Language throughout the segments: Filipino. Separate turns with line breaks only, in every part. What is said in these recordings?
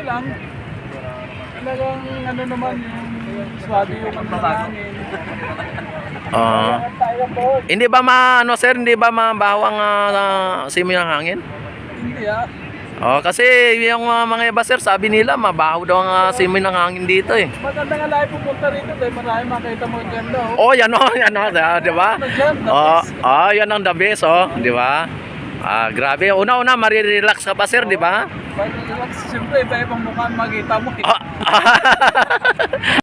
okay lang. Talagang ano naman yung swabe yung ano ng hangin.
Ah. hindi ba ma ano sir, hindi ba mabaho ang ah, simoy ng hangin?
Hindi ah.
Oh, kasi yung ah, mga iba sir, sabi nila mabaho daw ang ah, simoy ng hangin dito eh.
Maganda nga lahat pupunta rito dahil marami makita mo ganda oh.
Oh, yan oh, yan oh, ah, di ba? Oh, oh, yan ang the best oh, di ba? Ah, grabe. Una-una, marirelax ka pa sir, di ba?
Pag relax, siyempre iba ibang mukha ang makita mo. eh.
Ah,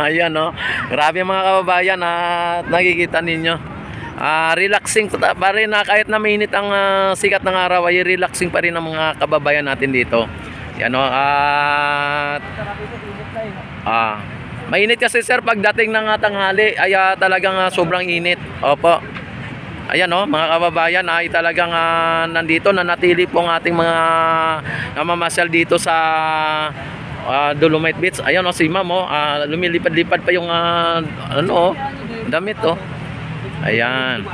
Ayan no. Grabe mga kababayan at nakikita ninyo. Ah, relaxing pa rin na kahit na mainit ang ah, sikat ng araw ay relaxing pa rin ang mga kababayan natin dito. Yan no. At Ah, mainit kasi sir pagdating ng ah, tanghali ay ah, talagang ah, sobrang init. Opo. Ayan oh, mga kababayan ay talagang ah, nandito na natili po ang ating mga namamasyal dito sa ah, Dolomite Beach. Ayan oh, si Ma'am oh, ah, lumilipad-lipad pa yung ah, ano oh, damit oh. Ayan.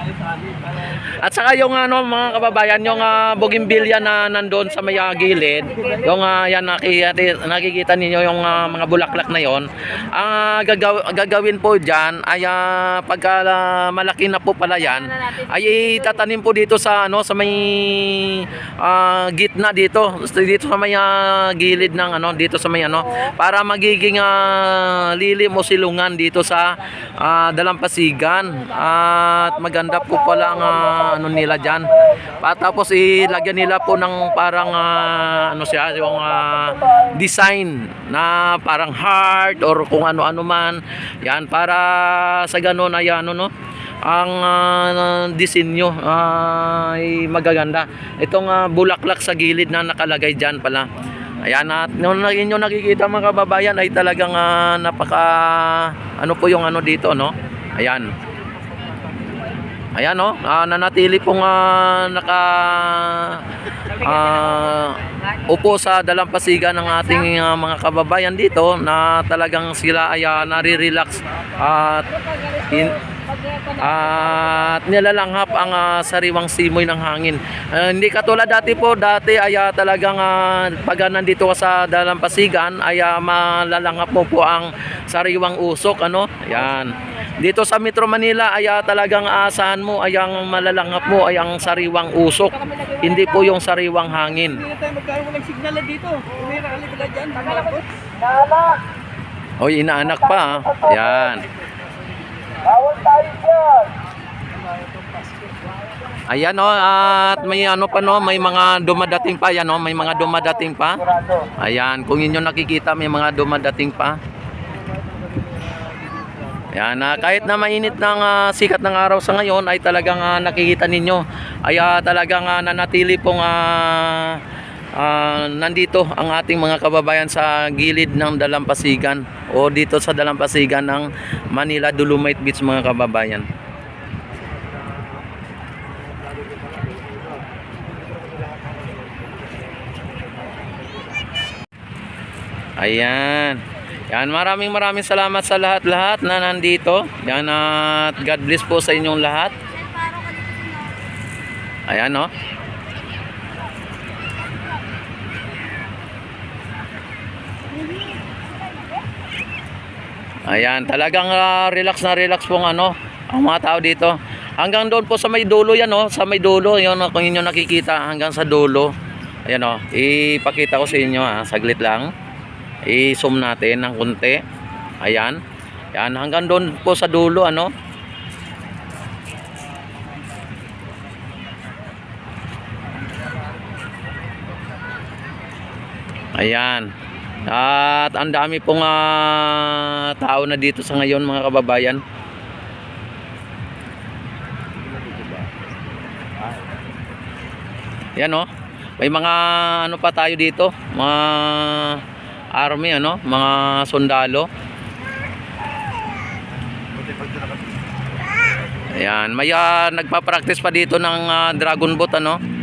At saka yung ano mga kababayan, yung uh, bougainvillea na nandoon sa may ah, gilid, yung uh, yan nakikita, nakikita ninyo yung ah, mga bulaklak na yon. Ang ah, gagaw- gagawin po diyan ay ah, pagka ah, malaki na po pala yan, ay itatanim po dito sa ano sa may ah, gitna dito, dito sa may ah, gilid ng ano dito sa may ano para magiging ah, lilim o silungan dito sa ah, dalampasigan at maganda po pala ang ah, ano nila diyan. Tapos ilagyan nila po ng parang ah, ano siya yung ah, design na parang heart or kung ano-ano man. Yan para sa ganun ay ano no ang ah, disenyo ay magaganda. Itong ah, bulaklak sa gilid na nakalagay diyan pala. Ayan at nung inyo nakikita mga kababayan ay talagang ah, napaka ano po yung ano dito no. Ayan. Ayan no, ah, nanatili pong ah, naka ah, upo sa dalampasigan ng ating ah, mga kababayan dito na talagang sila ay ah, nare-relax at in, at nilalanghap ang ah, sariwang simoy ng hangin. Ah, hindi katulad dati po, dati ay ah, talagang ah, pag nandito ka sa dalampasigan ay ah, malalanghap mo po ang sariwang usok ano. Yan. Dito sa Metro Manila ay ah, talagang aasahan mo ay ang malalanghap mo ay ang sariwang usok. Hindi po yung sariwang hangin. Oy, inaanak pa. ah. Yan.
Bawal tayo dyan.
Ayan oh, at may ano pa no, may mga dumadating pa yan oh, may mga dumadating pa. Ayan, kung inyo nakikita may mga dumadating pa. Yan, ah, kahit na mainit ng ah, sikat ng araw sa ngayon ay talagang ah, nakikita ninyo ay ah, talagang ah, nanatili pong ah, ah, nandito ang ating mga kababayan sa gilid ng Dalampasigan o dito sa Dalampasigan ng Manila Dolomite Beach mga kababayan. Ayan. Yan, maraming maraming salamat sa lahat-lahat na nandito. Yan at God bless po sa inyong lahat. Ayan oh. Ayan, talagang ah, relax na relax pong ano, ang mga tao dito. Hanggang doon po sa may dulo yan oh, sa may dulo, yun kung inyo nakikita hanggang sa dulo. Ayan oh, ipakita ko sa inyo ah, saglit lang. I-zoom natin ng konti. Ayan. Yan, hanggang doon po sa dulo ano. Ayan. At ang dami pong ah, tao na dito sa ngayon mga kababayan. Yan oh. May mga ano pa tayo dito, mga army ano, mga sundalo. Ayan, may ah, nagpa-practice pa dito ng ah, Dragon Boat ano.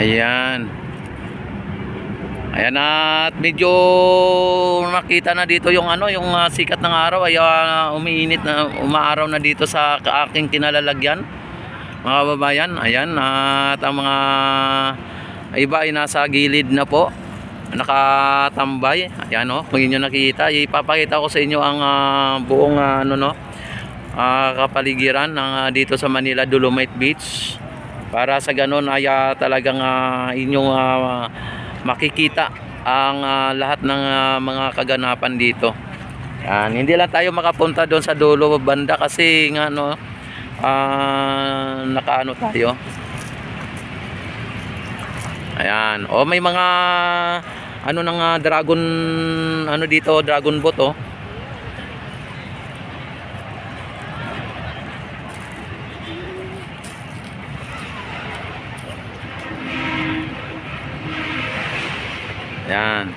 Ayan. Ayan at medyo nakita na dito yung ano, yung ah, sikat ng araw ay ah, umiinit na umaaraw na dito sa aking kinalalagyan. Mga kababayan, ayan at ang mga iba ay nasa gilid na po. Nakatambay. Ayan oh, kung inyo nakikita, ipapakita ko sa inyo ang ah, buong ah, ano no, ah, kapaligiran ng ah, dito sa Manila Dolomite Beach para sa ganun ay ah, talagang ah, inyong ah, makikita ang ah, lahat ng ah, mga kaganapan dito. Yan, hindi lang tayo makapunta doon sa dulo banda kasi nga no ah, nakaano tayo. Ayan. O may mga ano nang ah, dragon ano dito, dragon boat oh. Yan.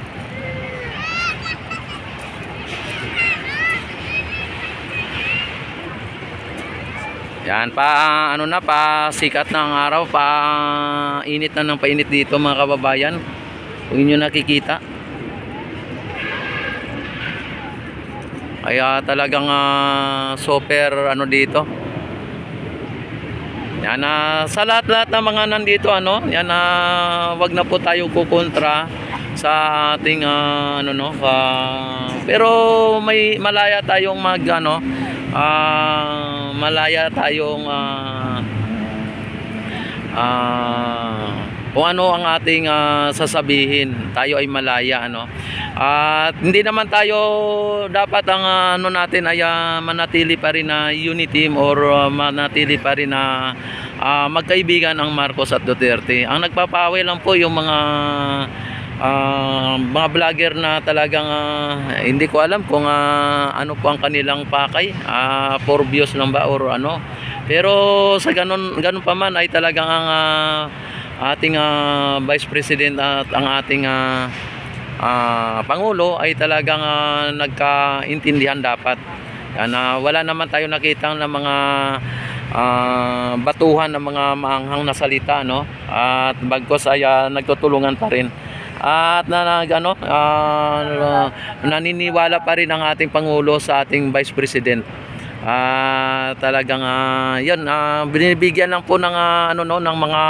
Yan pa ano na pa sikat ng araw pa init na ng painit dito mga kababayan. Kung inyo nakikita. Kaya talagang ah, super ano dito. Yan na sa lahat-lahat ng mga nandito ano, yan na wag na po tayo kukontra sa ating ah, ano no, ah, pero may malaya tayong mag ano, ah, malaya tayong ah, ah, kung ano ang ating ah, sasabihin. Tayo ay malaya ano. At hindi naman tayo dapat ang ah, ano natin ay ah, manatili pa rin na unity or ah, manatili pa rin na ah, magkaibigan ang Marcos at Duterte. Ang nagpapawi lang po yung mga ah, mga vlogger na talagang ah, hindi ko alam kung ah, ano po ang kanilang pakay, ah, for views lang ba or ano. Pero sa ganun ganun pa man ay talagang ang ah, ating ah, Vice President at ang ating ah, ah, Pangulo ay talagang ah, nagkaintindihan dapat. Yan, ah, wala naman tayo nakita ng mga ah, batuhan ng mga maanghang na salita no at bagkos ay ah, nagtutulungan pa rin at na, nag, ano, ah, naniniwala pa rin ang ating Pangulo sa ating Vice President. Ah, talagang ah, 'yun ah, binibigyan lang po ng ah, ano no ng mga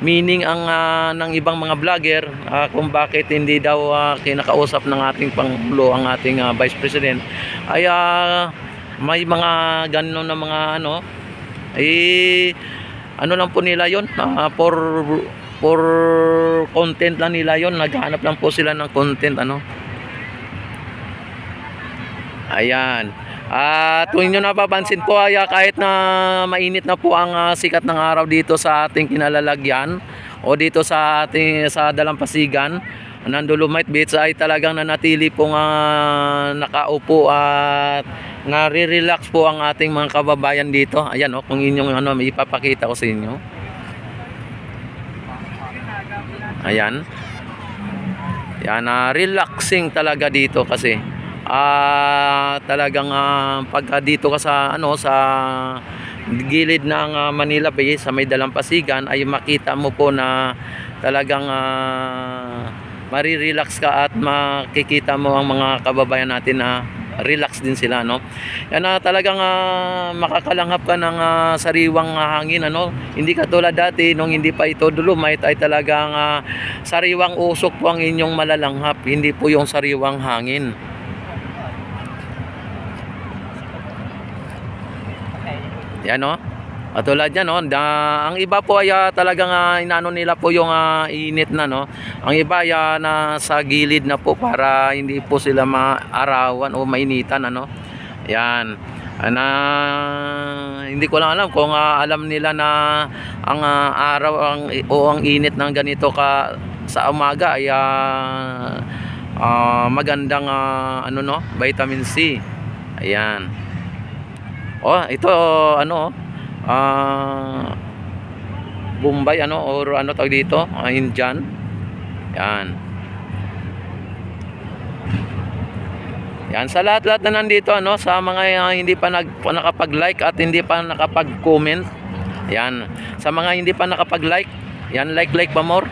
meaning ang ah, ng ibang mga vlogger ah, kung bakit hindi daw ah, kinakausap ng ating pangulo ang ating ah, vice president. Ay ah, may mga ganun na mga ano eh ano lang po nila 'yon ah, for for content lang nila 'yon naghahanap lang po sila ng content ano Ayan. At kung inyo napapansin po ay ah, kahit na mainit na po ang ah, sikat ng araw dito sa ating kinalalagyan o dito sa ating sa Dalampasigan ng Dolomite Beach ay talagang nanatili pong ah, nakaupo at nare-relax po ang ating mga kababayan dito. Ayan oh, kung inyong ano ipapakita ko sa inyo. Ayan. Yan, ah, relaxing talaga dito kasi ah talagang ah, pagka dito ka sa ano sa gilid ng ah, Manila Bay sa may dalampasigan ay makita mo po na talagang ah, marirelax ka at makikita mo ang mga kababayan natin na relax din sila no? Yan na talagang ah, makakalanghap ka ng ah, sariwang ah, hangin ano? Hindi katulad dati nung hindi pa ito dolomite ay talagang ah, sariwang usok po ang inyong malalanghap hindi po yung sariwang hangin. Yan no Katulad yan, no? Da, ang iba po ay ah, talagang ah, inano nila po yung ah, init na, no? Ang iba ay ah, nasa gilid na po para hindi po sila maarawan o mainitan, ano? Yan. Na hindi ko lang alam kung ah, alam nila na ang ah, araw ang o ang init ng ganito ka sa umaga ay ah, ah, magandang ah, ano no, vitamin C. Ayan. Oh, ito ano ah Bombay ano or ano tawag dito? Ah, Indian. Yan. Yan sa lahat-lahat na nandito ano sa mga ah, hindi pa nag pa nakapag-like at hindi pa nakapag-comment. Yan. Sa mga hindi pa nakapag-like Yan, like, like pa more.